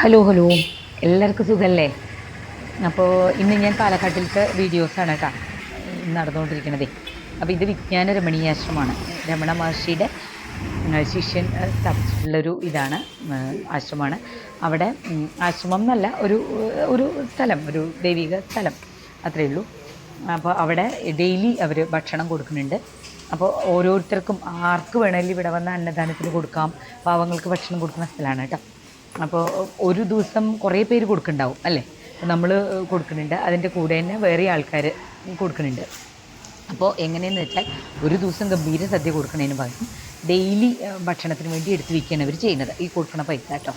Hello hello. എല്ലാവർക്കും സുഖമല്ലേ അപ്പോൾ ഇന്ന് ഞാൻ പാലക്കാട്ടിലത്തെ വീഡിയോസാണ് കേട്ടോ നടന്നുകൊണ്ടിരിക്കുന്നത് അപ്പോൾ ഇത് വിജ്ഞാന രമണീയാശ്രമമാണ് രമണ മഹർഷിയുടെ ശിഷ്യൻ സ്ഥാപിച്ചിട്ടുള്ളൊരു ഇതാണ് ആശ്രമമാണ്. അവിടെ ആശ്രമം എന്നല്ല ഒരു ഒരു സ്ഥലം ഒരു ദൈവിക സ്ഥലം അത്രയേ ഉള്ളൂ. അപ്പോൾ അവിടെ ഡെയിലി അവർ ഭക്ഷണം കൊടുക്കുന്നുണ്ട്. അപ്പോൾ ഓരോരുത്തർക്കും ആർക്ക് വേണമെങ്കിലും ഇവിടെ വന്ന് അന്നദാനത്തിന് കൊടുക്കാം പാവങ്ങൾക്ക് ഭക്ഷണം കൊടുക്കുന്ന സ്ഥലമാണ് കേട്ടോ. അപ്പോൾ ഒരു ദിവസം കുറേ പേര് കൊടുക്കുന്നുണ്ടാവും അല്ലേ? നമ്മൾ കൊടുക്കുന്നുണ്ട്. അതിന്റെ കൂടെ തന്നെ വേറെ ആൾക്കാർ കൊടുക്കുന്നുണ്ട്. അപ്പോൾ എങ്ങനെയെന്ന് വെച്ചാൽ ഒരു ദിവസം ഗംഭീര സദ്യ കൊടുക്കുന്നതിന് പകരം ഡെയിലി ഭക്ഷണത്തിന് വേണ്ടി എടുത്ത് വയ്ക്കുകയാണ് അവർ ചെയ്യുന്നത്. ഈ കൊടുക്കുന്ന പൈസ കേട്ടോ.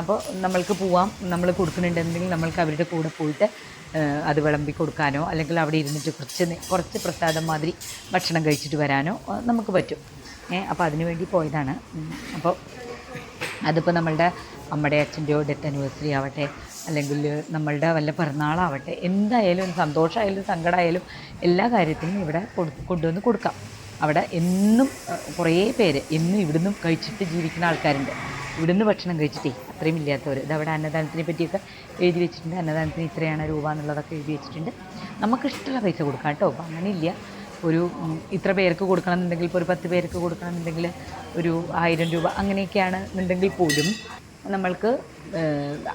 അപ്പോൾ നമ്മൾക്ക് പോവാം. നമ്മൾ കൊടുക്കുന്നുണ്ടെങ്കിൽ നമ്മൾക്ക് അവരുടെ കൂടെ പോയിട്ട് അത് വിളമ്പി കൊടുക്കാനോ അല്ലെങ്കിൽ അവിടെ ഇരുന്നിട്ട് കുറച്ച് കുറച്ച് പ്രസാദം മാതിരി ഭക്ഷണം കഴിച്ചിട്ട് വരാനോ നമുക്ക് പറ്റും. ഏ അപ്പോൾ അതിനു വേണ്ടി പോയതാണ്. അപ്പോൾ അതിപ്പോൾ നമ്മളുടെ അമ്മയുടെ അച്ഛന്റെയോ ഡെത്ത് ആനിവേഴ്സറി ആവട്ടെ അല്ലെങ്കിൽ നമ്മളുടെ വല്ല പിറന്നാളാവട്ടെ എന്തായാലും സന്തോഷമായാലും സങ്കടമായാലും എല്ലാ കാര്യത്തിനും ഇവിടെ കൊണ്ടുവന്ന് കൊടുക്കാം. അവിടെ എന്നും കുറേ പേര് എന്നും ഇവിടുന്ന് കഴിച്ചിട്ട് ജീവിക്കുന്ന ആൾക്കാരുണ്ട്. ഇവിടുന്ന് ഭക്ഷണം കഴിച്ചിട്ടേ അത്രയും ഇല്ലാത്തവർ ഇതവിടെ അന്നദാനത്തിനെ പറ്റിയൊക്കെ എഴുതി വെച്ചിട്ടുണ്ട്. അന്നദാനത്തിന് ഇത്രയാണ് രൂപ എന്നുള്ളതൊക്കെ എഴുതി വെച്ചിട്ടുണ്ട്. നമുക്ക് ഇഷ്ടമുള്ള പൈസ കൊടുക്കാം കേട്ടോ. അപ്പം അങ്ങനെയില്ല. ഒരു ഇത്ര പേർക്ക് കൊടുക്കണം എന്നുണ്ടെങ്കിൽ ഇപ്പോൾ ഒരു പത്ത് പേർക്ക് കൊടുക്കണം എന്നുണ്ടെങ്കിൽ ഒരു ആയിരം രൂപ അങ്ങനെയൊക്കെയാണ് എന്നുണ്ടെങ്കിൽ പോലും നമ്മൾക്ക്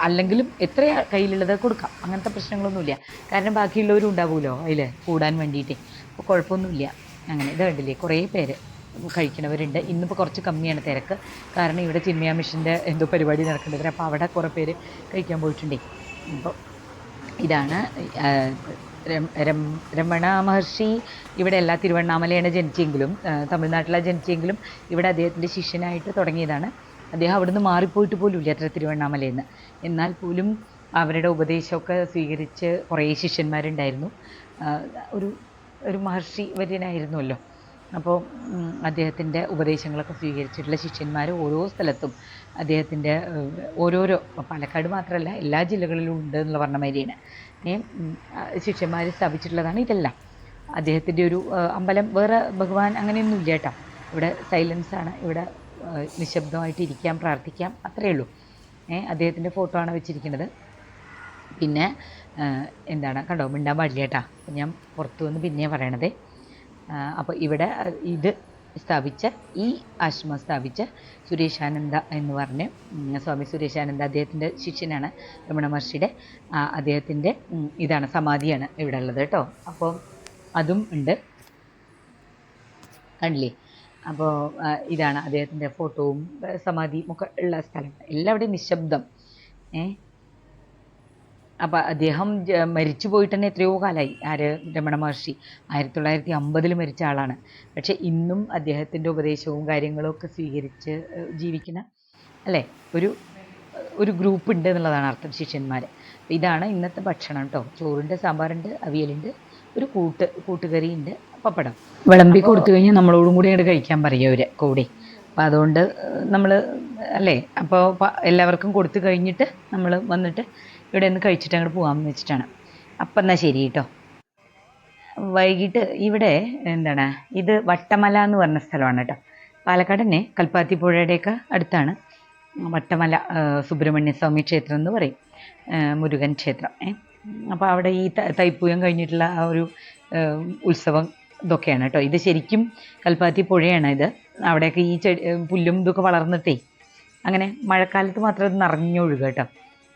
അല്ലെങ്കിലും എത്ര കയ്യിലുള്ളത് കൊടുക്കാം. അങ്ങനത്തെ പ്രശ്നങ്ങളൊന്നുമില്ല. കാരണം ബാക്കിയുള്ളവരും ഉണ്ടാവുമല്ലോ അതിൽ കൂടാൻ വേണ്ടിയിട്ട്. അപ്പോൾ കുഴപ്പമൊന്നുമില്ല. അങ്ങനെ ഇത് കണ്ടില്ലേ കുറേ പേര് കഴിക്കണവരുണ്ട്. ഇന്നിപ്പോൾ കുറച്ച് കമ്മിയാണ് തിരക്ക്. കാരണം ഇവിടെ ചിന്മയ മിഷന്റെ എന്തോ പരിപാടി നടക്കേണ്ടത് അപ്പോൾ അവിടെ കുറേ പേര് കഴിക്കാൻ പോയിട്ടുണ്ടേ. അപ്പോൾ ഇതാണ് രമണ മഹർഷി. ഇവിടെ എല്ലാ തിരുവണ്ണാമലയാണ് ജനിച്ചെങ്കിലും തമിഴ്നാട്ടിലാണ് ജനിച്ചെങ്കിലും ഇവിടെ അദ്ദേഹത്തിന്റെ ശിഷ്യനായിട്ട് തുടങ്ങിയതാണ്. അദ്ദേഹം അവിടുന്ന് മാറിപ്പോയിട്ട് പോലും ഇല്ല അത്ര തിരുവണ്ണാമലയിൽ നിന്ന് എന്നാൽ പോലും അവരുടെ ഉപദേശമൊക്കെ സ്വീകരിച്ച് കുറേ ശിഷ്യന്മാരുണ്ടായിരുന്നു. ഒരു ഒരു മഹർഷി വര്യനായിരുന്നുവല്ലോ അപ്പോൾ അദ്ദേഹത്തിന്റെ ഉപദേശങ്ങളൊക്കെ സ്വീകരിച്ചിട്ടുള്ള ശിഷ്യന്മാർ ഓരോ സ്ഥലത്തും അദ്ദേഹത്തിന്റെ ഓരോരോ പാലക്കാട് മാത്രമല്ല എല്ലാ ജില്ലകളിലും ഉണ്ട് എന്നുള്ള പറഞ്ഞ മാതിരിയാണ്. ശിഷ്യന്മാർ സ്ഥാപിച്ചിട്ടുള്ളതാണ് ഇതെല്ലാം. അദ്ദേഹത്തിന്റെ ഒരു അമ്പലം വേറെ ഭഗവാൻ അങ്ങനെയൊന്നും ഇല്ല കേട്ടോ. ഇവിടെ സൈലൻസാണ്. ഇവിടെ നിശബ്ദമായിട്ട് ഇരിക്കാം പ്രാർത്ഥിക്കാം. അത്രയേ ഉള്ളൂ. അദ്ദേഹത്തിന്റെ ഫോട്ടോ ആണ് വെച്ചിരിക്കുന്നത്. പിന്നെ എന്താണ് കണ്ടോ മിണ്ടാൻ പാടില്ല കേട്ടാ. ഞാൻ പുറത്തു വന്ന് പിന്നെ പറയണത്. അപ്പോൾ ഇവിടെ ഇത് സ്ഥാപിച്ച ഈ ആശ്രമം സ്ഥാപിച്ച സുരേഷാനന്ദ എന്ന് പറഞ്ഞ് സ്വാമി സുരേഷാനന്ദ അദ്ദേഹത്തിന്റെ ശിഷ്യനാണ് രമണ മഹർഷിയുടെ. അദ്ദേഹത്തിന്റെ ഇതാണ് സമാധിയാണ് ഇവിടെ ഉള്ളത് കേട്ടോ. അപ്പോൾ അതും ഉണ്ട്. കണ്ടില്ലേ? അപ്പോൾ ഇതാണ് അദ്ദേഹത്തിന്റെ ഫോട്ടോവും സമാധി സമാധിയും ഒക്കെ ഉള്ള സ്ഥലം എല്ലാവിടെയും നിശബ്ദം. ഏ? അപ്പോൾ അദ്ദേഹം മരിച്ചു പോയിട്ട് തന്നെ എത്രയോ കാലമായി ആര്? രമണ മഹർഷി. ആയിരത്തി തൊള്ളായിരത്തി അമ്പതിൽ മരിച്ച ആളാണ്. പക്ഷേ ഇന്നും അദ്ദേഹത്തിന്റെ ഉപദേശവും കാര്യങ്ങളും ഒക്കെ സ്വീകരിച്ച് ജീവിക്കുന്ന അല്ലേ? ഒരു ഒരു ഗ്രൂപ്പ് ഉണ്ട് എന്നുള്ളതാണ് അർത്ഥം ശിഷ്യന്മാർ ഇതാണ് ഇന്നത്തെ ഭക്ഷണം കേട്ടോ ചോറുണ്ട് സാമ്പാറുണ്ട് അവിയലുണ്ട് ഒരു കൂട്ട് കൂട്ടുകറി ഉണ്ട് പപ്പടം. വിളമ്പി കൊടുത്തു കഴിഞ്ഞാൽ നമ്മളോടും കൂടി അങ്ങോട്ട് കഴിക്കാൻ പറയും അവരെ കൂടി. അപ്പോൾ അതുകൊണ്ട് നമ്മൾ അല്ലേ? അപ്പോൾ എല്ലാവർക്കും കൊടുത്തു കഴിഞ്ഞിട്ട് നമ്മൾ വന്നിട്ട് ഇവിടെ നിന്ന് കഴിച്ചിട്ട് അങ്ങോട്ട് പോകാമെന്ന് വെച്ചിട്ടാണ്. അപ്പം എന്നാൽ ശരി കേട്ടോ. വൈകിട്ട് ഇവിടെ എന്താണ് ഇത് വട്ടമല എന്ന് പറഞ്ഞ സ്ഥലമാണ് കേട്ടോ. പാലക്കാട് തന്നെ കൽപ്പാത്തി പുഴയുടെയൊക്കെ അടുത്താണ്. വട്ടമല സുബ്രഹ്മണ്യസ്വാമി സുബ്രഹ്മണ്യ സ്വാമി ക്ഷേത്രം എന്ന് പറയും. മുരുകൻ ക്ഷേത്രം ഏ. അപ്പോൾ അവിടെ ഈ തൈപ്പൂയം കഴിഞ്ഞിട്ടുള്ള ആ ഒരു ഉത്സവം ഇതൊക്കെയാണ് കേട്ടോ. ഇത് ശരിക്കും കൽപ്പാത്തി പുഴയാണ് ഇത്. അവിടെയൊക്കെ ഈ ചെടി പുല്ലും ഇതൊക്കെ വളർന്നിട്ടേ അങ്ങനെ മഴക്കാലത്ത് മാത്രം ഇത് നിറഞ്ഞൊഴുകുക കേട്ടോ.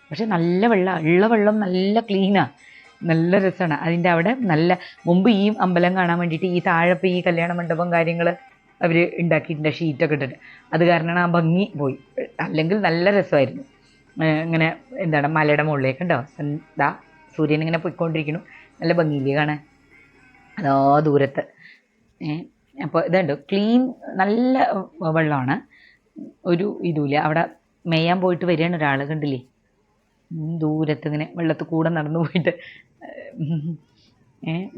പക്ഷെ നല്ല വെള്ളം ഉള്ള വെള്ളം നല്ല ക്ലീനാണ് നല്ല രസമാണ് അതിന്റെ അവിടെ നല്ല മുമ്പ് ഈ അമ്പലം കാണാൻ വേണ്ടിയിട്ട് ഈ താഴെ ഈ കല്യാണ മണ്ഡപം കാര്യങ്ങൾ അവർ ഉണ്ടാക്കിയിട്ടുണ്ട് ഷീറ്റൊക്കെ ഇട്ടിട്ട്. അത് കാരണമാണ് ആ ഭംഗി പോയി. അല്ലെങ്കിൽ നല്ല രസമായിരുന്നു. ഇങ്ങനെ എന്താണ് മലയുടെ മുകളിലേക്ക് ഉണ്ടോ? ദാ സൂര്യൻ ഇങ്ങനെ പോയിക്കൊണ്ടിരിക്കുന്നു. നല്ല ഭംഗിയില്ലേ കാണാൻ? അതോ ദൂരത്ത്. അപ്പോൾ ഇതുണ്ട് ക്ലീൻ നല്ല വെള്ളമാണ്. ഒരു ഇതുമില്ല. അവിടെ മേയാൻ പോയിട്ട് വരികയാണ് ഒരാൾ കണ്ടില്ലേ? ദൂരത്ത് ഇങ്ങനെ വെള്ളത്തിൽ കൂടെ നടന്നു പോയിട്ട്.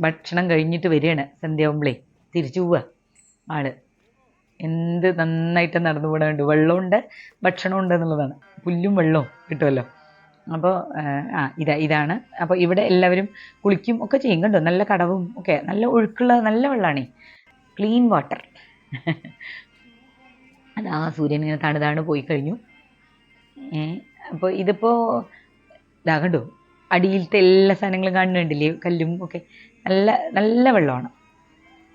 ഭക്ഷണം കഴിഞ്ഞിട്ട് വരികയാണ് സന്ധ്യാവുമ്പളേ തിരിച്ചു പോവുക ആൾ. എന്ത് നന്നായിട്ട് നടന്നു പോകണുണ്ട് വെള്ളമുണ്ട് ഭക്ഷണം ഉണ്ട് എന്നുള്ളതാണ്. പുല്ലും വെള്ളവും കിട്ടുമല്ലോ. അപ്പോൾ ആ ഇതാ ഇതാണ്. അപ്പോൾ ഇവിടെ എല്ലാവരും കുളിക്കും ഒക്കെ ചെയ്യും. കണ്ടോ? നല്ല കടവും ഒക്കെ. നല്ല ഒഴുക്കുള്ള നല്ല വെള്ളമാണേ ക്ലീൻ വാട്ടർ അതാ സൂര്യൻ ഇങ്ങനെ തണുതാണ് പോയി കഴിഞ്ഞു. അപ്പോൾ ഇതിപ്പോൾ ഇതാ കണ്ടോ? അടിയിലത്തെ എല്ലാ സാധനങ്ങളും കാണുന്നുണ്ടല്ലേ? കല്ലും ഒക്കെ. നല്ല നല്ല വെള്ളമാണ്.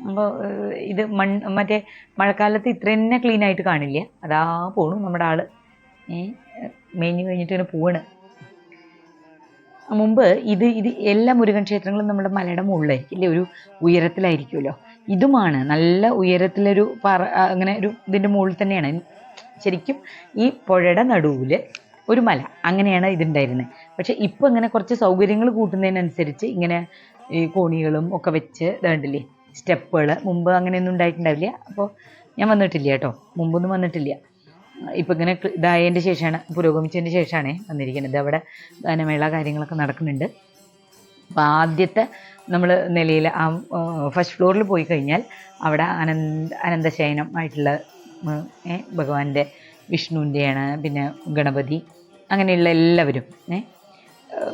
അപ്പോൾ ഇത് മൺ മറ്റേ മഴക്കാലത്ത് ഇത്ര തന്നെ ക്ലീനായിട്ട് കാണില്ല. അതാ പോണു നമ്മുടെ ആൾ മേഞ്ഞു കഴിഞ്ഞിട്ട് ഇങ്ങനെ പോവാണ്. മുമ്പ് ഇത് ഇത് എല്ലാ മുരുകൻ ക്ഷേത്രങ്ങളും നമ്മുടെ മലയുടെ മുകളിലായിരിക്കും ഇല്ലേ ഒരു ഉയരത്തിലായിരിക്കുമല്ലോ. ഇതുമാണ് നല്ല ഉയരത്തിലൊരു പറ അങ്ങനെ ഒരു ഇതിന്റെ മുകളിൽ തന്നെയാണ്. ശരിക്കും ഈ പുഴയുടെ നടുവിൽ ഒരു മല അങ്ങനെയാണ് ഇതുണ്ടായിരുന്നത് പക്ഷേ ഇപ്പോൾ ഇങ്ങനെ കുറച്ച് സൗകര്യങ്ങൾ കൂട്ടുന്നതിനനുസരിച്ച് ഇങ്ങനെ ഈ കോണികളും ഒക്കെ വെച്ച് ഇതാണ്ടില്ലേ സ്റ്റെപ്പുകൾ മുമ്പ് അങ്ങനെയൊന്നും ഉണ്ടായിട്ടുണ്ടാവില്ല. അപ്പോൾ ഞാൻ വന്നിട്ടില്ല കേട്ടോ. മുമ്പൊന്നും വന്നിട്ടില്ല. ഇപ്പം ഇങ്ങനെ ഇതായതിന്റെ ശേഷമാണ് പുരോഗമിച്ചതിന്റെ ശേഷമാണ് വന്നിരിക്കുന്നത്. അവിടെ ഗാനമേള കാര്യങ്ങളൊക്കെ നടക്കുന്നുണ്ട്. അപ്പോൾ ആദ്യത്തെ നമ്മൾ നിലയിൽ ആ ഫസ്റ്റ് ഫ്ലോറിൽ പോയി കഴിഞ്ഞാൽ അവിടെ അനന്ത അനന്തശയനം ആയിട്ടുള്ള ഭഗവാന്റെ വിഷ്ണുവിന്റെയാണ് പിന്നെ ഗണപതി അങ്ങനെയുള്ള എല്ലാവരും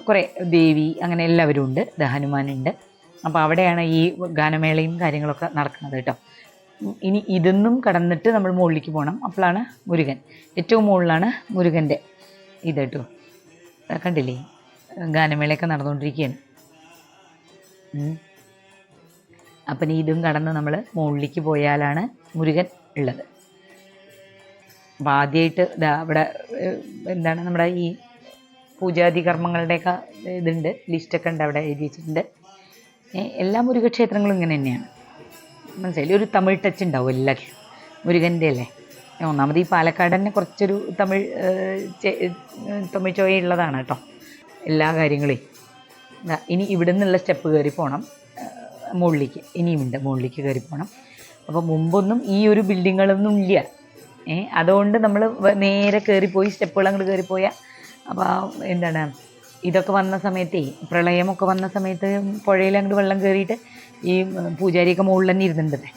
കുറേ ദേവി അങ്ങനെ എല്ലാവരും ഉണ്ട്. ദഹനുമാനുണ്ട് ഹനുമാനുണ്ട്. അപ്പോൾ അവിടെയാണ് ഈ ഗാനമേളയും കാര്യങ്ങളൊക്കെ നടക്കുന്നത് കേട്ടോ. ഇനി ഇതെന്നും കടന്നിട്ട് നമ്മൾ മുകളിലേക്ക് പോകണം അപ്പോഴാണ് മുരുകൻ. ഏറ്റവും മുകളിലാണ് മുരുകന്റെ ഇത് കേട്ടോ. കണ്ടില്ലേ? ഗാനമേളയൊക്കെ നടന്നുകൊണ്ടിരിക്കുകയാണ്. അപ്പം ഇതും കടന്ന് നമ്മൾ മുകളിലേക്ക് പോയാലാണ് മുരുകൻ ഉള്ളത്. അപ്പം ആദ്യമായിട്ട് ഇതാ അവിടെ എന്താണ് നമ്മുടെ ഈ പൂജാതി കർമ്മങ്ങളുടെയൊക്കെ ഇതുണ്ട്. ലിസ്റ്റൊക്കെ ഉണ്ട് അവിടെ എഴുതി വെച്ചിട്ടുണ്ട്. എല്ലാ മുരുകക്ഷേത്രങ്ങളും ഇങ്ങനെ തന്നെയാണ്. മനസ്സിലായില്ലേ? ഒരു തമിഴ് ടച്ച് ഉണ്ടാവും എല്ലാത്തിലും മുരുകന്റെ അല്ലേ ഒന്നാമത് ഈ പാലക്കാട് തന്നെ കുറച്ചൊരു തമിഴ് തമിഴ് ചോയ ഉള്ളതാണ് കേട്ടോ. എല്ലാ കാര്യങ്ങളും ഇനി ഇവിടെ നിന്നുള്ള സ്റ്റെപ്പ് കയറി പോകണം മുകളിലേക്ക്. ഇനിയുമുണ്ട് മുകളിലേക്ക് കയറി പോകണം അപ്പോൾ മുമ്പൊന്നും ഈ ഒരു ബിൽഡിങ്ങുകളൊന്നും ഇല്ല. ഏ അതുകൊണ്ട് നമ്മൾ നേരെ കയറിപ്പോയി സ്റ്റെപ്പുകൾ അങ്ങോട്ട് കയറിപ്പോയാൽ അപ്പോൾ എന്താണ് ഇതൊക്കെ വന്ന സമയത്തേ പ്രളയമൊക്കെ വന്ന സമയത്ത് പുഴയിൽ അങ്ങോട്ട് വെള്ളം കയറിയിട്ട് ഈ പൂജാരിയൊക്കെ മുകളിൽ തന്നെ ഇരുന്നിട്ടുണ്ട്.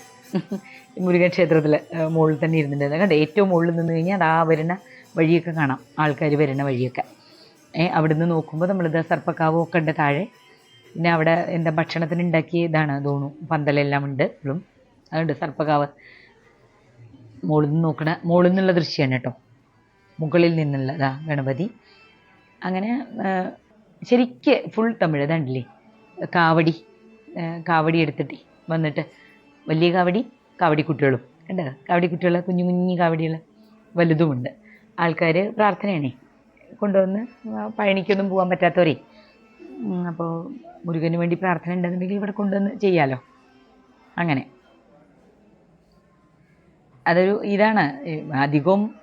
ഈ മുരുകൻ ക്ഷേത്രത്തിൽ മുകളിൽ തന്നെ ഇരുന്നിട്ടുണ്ട്. കണ്ടോ? ഏറ്റവും മുകളിൽ നിന്ന് കഴിഞ്ഞാൽ അത് ആ വരുന്ന വഴിയൊക്കെ കാണാം. ആൾക്കാർ വരുന്ന വഴിയൊക്കെ. ഏ അവിടുന്ന് നോക്കുമ്പോൾ നമ്മളിത് സർപ്പക്കാവും ഒക്കെ ഉണ്ട് താഴെ. പിന്നെ അവിടെ എന്താ ഭക്ഷണത്തിന് ഉണ്ടാക്കിയ ഇതാണ് തോന്നുന്നു പന്തലെല്ലാം ഉണ്ട് ഇപ്പോഴും അതുണ്ട് സർപ്പക്കാവ് മുകളിൽ നിന്ന് നോക്കണ മുകളിൽ നിന്നുള്ള ദൃശ്യമാണ് കേട്ടോ. മുകളിൽ നിന്നുള്ള ഇതാ ഗണപതി. അങ്ങനെ ശരിക്ക് ഫുൾ തമിഴ് ഇതാണ്ടില്ലേ കാവടി. കാവടി എടുത്തിട്ട് വന്നിട്ട് വലിയ കാവടി കാവടി കുട്ടികളും. കണ്ടോ? കാവടി കുട്ടികൾ കുഞ്ഞു കുഞ്ഞു കാവടികൾ വലുതുമുണ്ട്. ആൾക്കാർ പ്രാർത്ഥനയാണേ. കൊണ്ടുവന്ന് പഴനിക്കൊന്നും പോകാൻ പറ്റാത്തവരെ. അപ്പോൾ മുരുകന് വേണ്ടി പ്രാർത്ഥന ഉണ്ടെന്നുണ്ടെങ്കിൽ ഇവിടെ കൊണ്ടുവന്ന് ചെയ്യാലോ. അങ്ങനെ. അതൊരു ഇതാണ്. അധികവും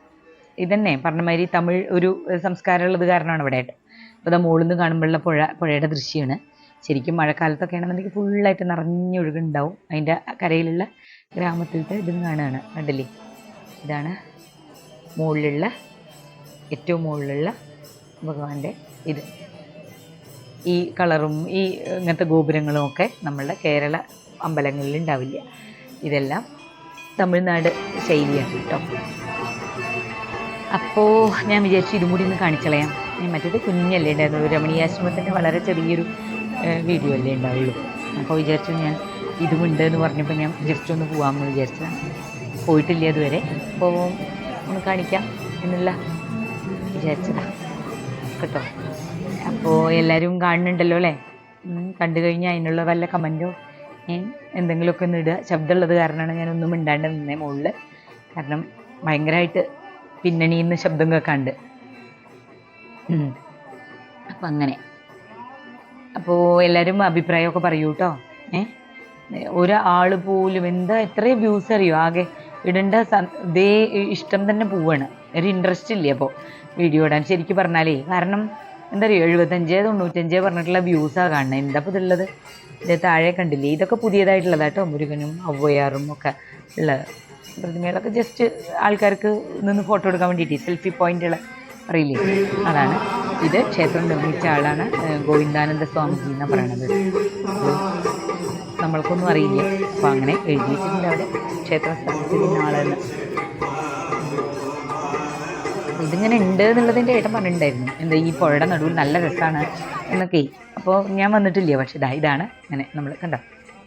ഇതന്നെ. പറഞ്ഞമാതിരി തമിഴ് ഒരു സംസ്കാരമുള്ളത് കാരണമാണ് ഇവിടെ ആയിട്ട് അപ്പോൾ അത് മുകളിൽ നിന്ന് കാണുമ്പോഴുള്ള പുഴ പുഴയുടെ ദൃശ്യമാണ് ശരിക്കും മഴക്കാലത്തൊക്കെ ആണെന്നുണ്ടെങ്കിൽ ഫുള്ളായിട്ട് നിറഞ്ഞൊഴുകുണ്ടാവും. അതിന്റെ കരയിലുള്ള ഗ്രാമത്തിലത്തെ ഇതും കാണുകയാണ്. കണ്ടില്ലേ ഇതാണ് മുകളിലുള്ള ഏറ്റവും മുകളിലുള്ള ഭഗവാന്റെ ഇത്. ഈ കളറും ഈ ഇങ്ങനത്തെ ഗോപുരങ്ങളും ഒക്കെ നമ്മളുടെ കേരള അമ്പലങ്ങളിൽ ഉണ്ടാവില്ല. ഇതെല്ലാം തമിഴ്നാട് ശൈലിയാണ് കേട്ടോ. അപ്പോൾ ഞാൻ വിചാരിച്ചു ഇതും കൂടി ഒന്ന് കാണിച്ചളയാം. മറ്റേത് കുഞ്ഞല്ലേ ഉണ്ടായിരുന്നു രമണീയാശ്രമത്തിന്റെ വളരെ ചെറിയൊരു വീഡിയോ അല്ലേ ഉണ്ടാവുള്ളൂ. അപ്പോൾ വിചാരിച്ചു ഞാൻ ഇതുമുണ്ട് എന്ന് പറഞ്ഞപ്പോൾ ഞാൻ ജസ്റ്റ് ഒന്ന് പോകാമെന്ന് വിചാരിച്ചതാണ് പോയിട്ടില്ല ഇതുവരെ. അപ്പോൾ ഒന്ന് കാണിക്കാം എന്നുള്ള വിചാരിച്ചതാ. കേട്ടോ? അപ്പോൾ എല്ലാവരും കാണുന്നുണ്ടല്ലോ അല്ലേ? കണ്ടു കഴിഞ്ഞാൽ അതിനുള്ള വല്ല കമന്റോ എന്തെങ്കിലുമൊക്കെ ഒന്ന് ഇടുക. ശബ്ദമുള്ളത് കാരണമാണ് ഞാനൊന്നും മിണ്ടാണ്ട് നിന്നേ മുകളിൽ കാരണം ഭയങ്കരമായിട്ട് പിന്നണിയിൽ നിന്ന് ശബ്ദം കേൾക്കാണ്ട്. അപ്പം അങ്ങനെ. അപ്പോൾ എല്ലാവരും അഭിപ്രായമൊക്കെ പറയൂ കേട്ടോ ഏ? ഒരാൾ പോലും എന്താ എത്രയും വ്യൂസ് അറിയോ? ആകെ ഇടേണ്ട ഇതേ ഇഷ്ടം തന്നെ പോവാണ്. ഒരു ഇൻട്രസ്റ്റ് ഇല്ലേ അപ്പോൾ വീഡിയോ ഇടാൻ? ശരിക്കും പറഞ്ഞാലേ കാരണം എന്താ പറയുക എഴുപത്തഞ്ച് തൊണ്ണൂറ്റഞ്ച് പറഞ്ഞിട്ടുള്ള വ്യൂസാണ് കാണുന്നത് എന്താ ഇപ്പോൾ ഇതുള്ളത്? ഇത് താഴെ കണ്ടില്ലേ? ഇതൊക്കെ പുതിയതായിട്ടുള്ളതാട്ടോ മുരുകനും അവ്വയാറും ഒക്കെ ഉള്ള പ്രതിമകളൊക്കെ. ജസ്റ്റ് ആൾക്കാർക്ക് നിന്ന് ഫോട്ടോ എടുക്കാൻ വേണ്ടിയിട്ട് സെൽഫി പോയിന്റുകൾ അറിയില്ലേ? അതാണ്. ഇത് ക്ഷേത്രം നിർമ്മിച്ച ആളാണ് ഗോവിന്ദാനന്ദ സ്വാമിജി എന്ന് പറയണത്. നമ്മൾക്കൊന്നും അറിയില്ല. അപ്പോൾ അങ്ങനെ എഴുതിയിട്ടുണ്ട് അവിടെ ക്ഷേത്രം സ്ഥാപിച്ചിരുന്ന ആളെന്ന്. ഇതിങ്ങനെ ഉണ്ട് എന്നുള്ളതിന്റെ ഏട്ടൻ പറഞ്ഞിട്ടുണ്ടായിരുന്നു. എന്താ ഈ പുഴയുടെ നടുവിൽ നല്ല രസമാണ് എന്നൊക്കെ. അപ്പോൾ ഞാൻ വന്നിട്ടില്ല പക്ഷേ ഇതാ ഇതാണ്. ഇങ്ങനെ നമ്മൾ കണ്ടോ?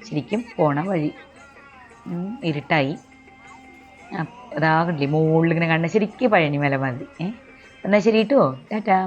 ശരിക്കും പോണ വഴി. ഇരുട്ടായി. അതാകണ്ടില്ലേ മുകളിൽ ഇങ്ങനെ കാണുന്ന ശരിക്കും പഴനിമല മതി ഏ എന്നാൽ ശരി കേട്ടോ. ടാറ്റാ.